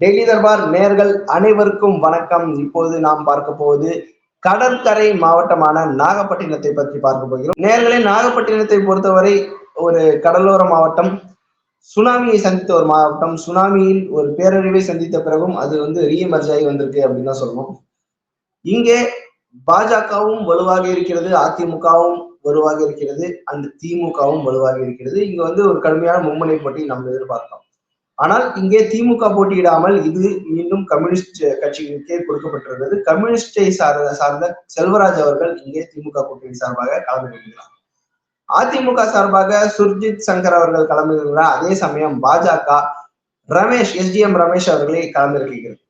டெல்லி தர்பார் நேர்கள் அனைவருக்கும் வணக்கம். இப்போது நாம் பார்க்க போவது கடற்கரை மாவட்டமான நாகப்பட்டினத்தை பற்றி பார்க்க போகிறோம். நேர்களை நாகப்பட்டினத்தை பொறுத்தவரை ஒரு கடலோர மாவட்டம் சுனாமியை சந்தித்த ஒரு மாவட்டம் சுனாமியில் ஒரு பேரழிவை சந்தித்த பிறகும் அது வந்து ரீஎமர்ஜ் ஆகி வந்திருக்கு அப்படின்னு தான் சொல்லணும் இங்கே பாஜகவும் வலுவாக இருக்கிறது அதிமுகவும் வலுவாக இருக்கிறது அந்த திமுகவும் வலுவாக இருக்கிறது. இங்க வந்து ஒரு கடுமையான மும்முனை போட்டி நம்ம எதிர்பார்க்கலாம் ஆனால் இங்கே திமுக போட்டியிடாமல் இது மீண்டும் கம்யூனிஸ்ட் கட்சிகளுக்கே கொடுக்கப்பட்டிருந்தது. கம்யூனிஸ்டை சார்ந்த சார்ந்த செல்வராஜ் அவர்கள் இங்கே திமுக கூட்டணி சார்பாக களமிறங்குகிறார் அதிமுக சார்பாக சுர்ஜித் சங்கர் அவர்கள் களமிறங்குகிறார் அதே சமயம் பாஜக ரமேஷ் எஸ்டிஎம் ரமேஷ் அவர்களை களமிறக்குகிறது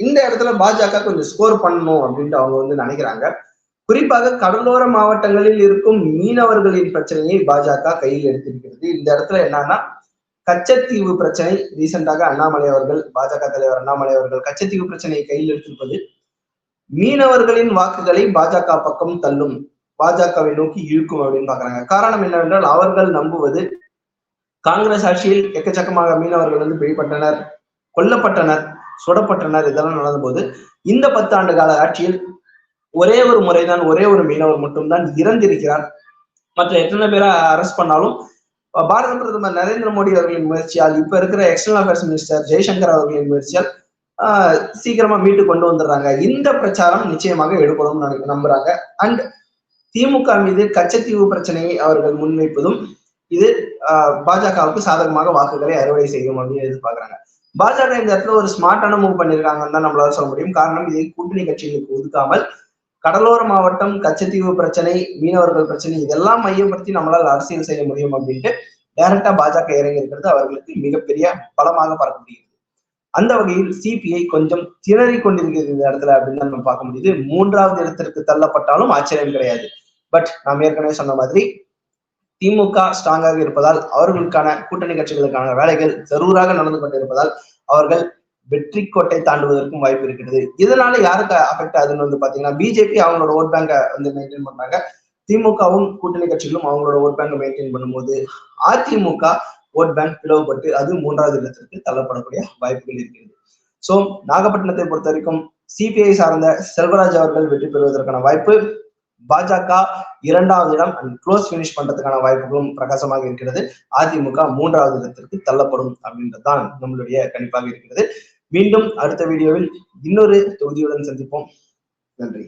இந்த இடத்துல பாஜக கொஞ்சம் ஸ்கோர் பண்ணணும் அப்படின்ட்டு அவங்க வந்து நினைக்கிறாங்க. குறிப்பாக கடலோர மாவட்டங்களில் இருக்கும் மீனவர்களின் பிரச்சனையை பாஜக கையில் எடுத்திருக்கிறது. இந்த இடத்துல என்னன்னா கச்சத்தீவு பிரச்சனை ரீசெண்டாக அண்ணாமலை அவர்கள் பாஜக தலைவர் அண்ணாமலை அவர்கள் கச்சத்தீவு பிரச்சனையை கையில் எடுத்திருப்பது மீனவர்களின் வாக்குகளை பாஜக பக்கம் தள்ளும் பாஜகவை நோக்கி இழுக்கும் அப்படின்னு பாக்குறாங்க காரணம் என்னவென்றால் அவர்கள் நம்புவது காங்கிரஸ் ஆட்சியில் எக்கச்சக்கமாக மீனவர்கள் வந்து பிடிபட்டனர் கொல்லப்பட்டனர் சுடப்பட்டனர் இதெல்லாம் நடந்தபோது இந்த பத்து ஆண்டு கால ஆட்சியில் ஒரே ஒரு முறைதான் ஒரே ஒரு மீனவர் மட்டும்தான் இறந்திருக்கிறார். மற்ற எத்தனை பேரை அரெஸ்ட் பண்ணாலும் பாரத பிரதமர் நரேந்திர மோடி அவர்களின் முயற்சியால் இப்ப இருக்கிற எக்ஸ்டர்னல் அஃபேர்ஸ் மினிஸ்டர் ஜெய்சங்கர் அவர்களின் முயற்சியால் சீக்கிரமா மீட்டு கொண்டு வந்துடுறாங்க. இந்த பிரச்சாரம் நிச்சயமாக எடுக்கணும் நம்புறாங்க. அண்ட் திமுக மீது கச்சத்தீவு பிரச்சனையை அவர்கள் முன்வைப்பதும் இது பாஜகவுக்கு சாதகமாக வாக்குகளை அறுவடை செய்யும் அப்படின்னு எதிர்பார்க்கிறாங்க. பாஜக இந்த இடத்துல ஒரு ஸ்மார்ட்டான மூவ் பண்ணிருக்காங்கன்னு தான் நம்மளால சொல்ல முடியும். காரணம் இதை கூட்டணி கட்சிகளுக்கு ஒதுக்காமல் கடலோர மாவட்டம் கச்சத்தீவு பிரச்சனை மீனவர்கள் பிரச்சனை இதெல்லாம் மையப்படுத்தி நம்மளால் அரசியல் செய்ய முடியும் அப்படின்ட்டு டைரக்டா பாஜக இறங்கி இருக்கிறது அவர்களுக்கு மிகப்பெரிய பலமாக பார்க்க முடியுது அந்த வகையில் சிபிஐ கொஞ்சம் திணறி கொண்டிருக்கிறது இந்த இடத்துல அப்படின்னு நம்ம பார்க்க முடியுது. மூன்றாவது இடத்திற்கு தள்ளப்பட்டாலும் ஆச்சரியம் கிடையாது. பட் நாம் ஏற்கனவே சொன்ன மாதிரி திமுக ஸ்ட்ராங்காக இருப்பதால் அவர்களுக்கான கூட்டணி கட்சிகளுக்கான வேலைகள் ஜரூராக நடந்து கொண்டிருப்பதால் அவர்கள் வெற்றி கோட்டை தாண்டுவதற்கும் வாய்ப்பு இருக்கிறது. இதனால யாருக்கு அஃபெக்ட் ஆகுதுன்னு வந்து பாத்தீங்கன்னா பிஜேபி அவங்களோட ஓட் பேங்கை வந்து மெயின்டைன் பண்றாங்க. திமுகவும் கூட்டணி கட்சிகளும் அவங்களோட ஓட் பேங்கை மெயின்டைன் பண்ணும்போது அதிமுக ஓட் பேங்க் பிளவுபட்டு அது மூன்றாவது இடத்திற்கு தள்ளப்படக்கூடிய வாய்ப்புகள் இருக்கிறது. சோ நாகப்பட்டினத்தை பொறுத்த வரைக்கும் சிபிஐ சார்ந்த செல்வராஜ் அவர்கள் வெற்றி பெறுவதற்கான வாய்ப்பு பாஜக இரண்டாவது இடம் அண்ட் க்ளோஸ் பினிஷ் பண்றதுக்கான வாய்ப்புகளும் பிரகாசமாக இருக்கிறது. அதிமுக மூன்றாவது இடத்திற்கு தள்ளப்படும் அப்படின்றதுதான் நம்மளுடைய கணிப்பாக இருக்கிறது. மீண்டும் அடுத்த வீடியோவில் இன்னொரு தொகுதியுடன் சந்திப்போம். நன்றி.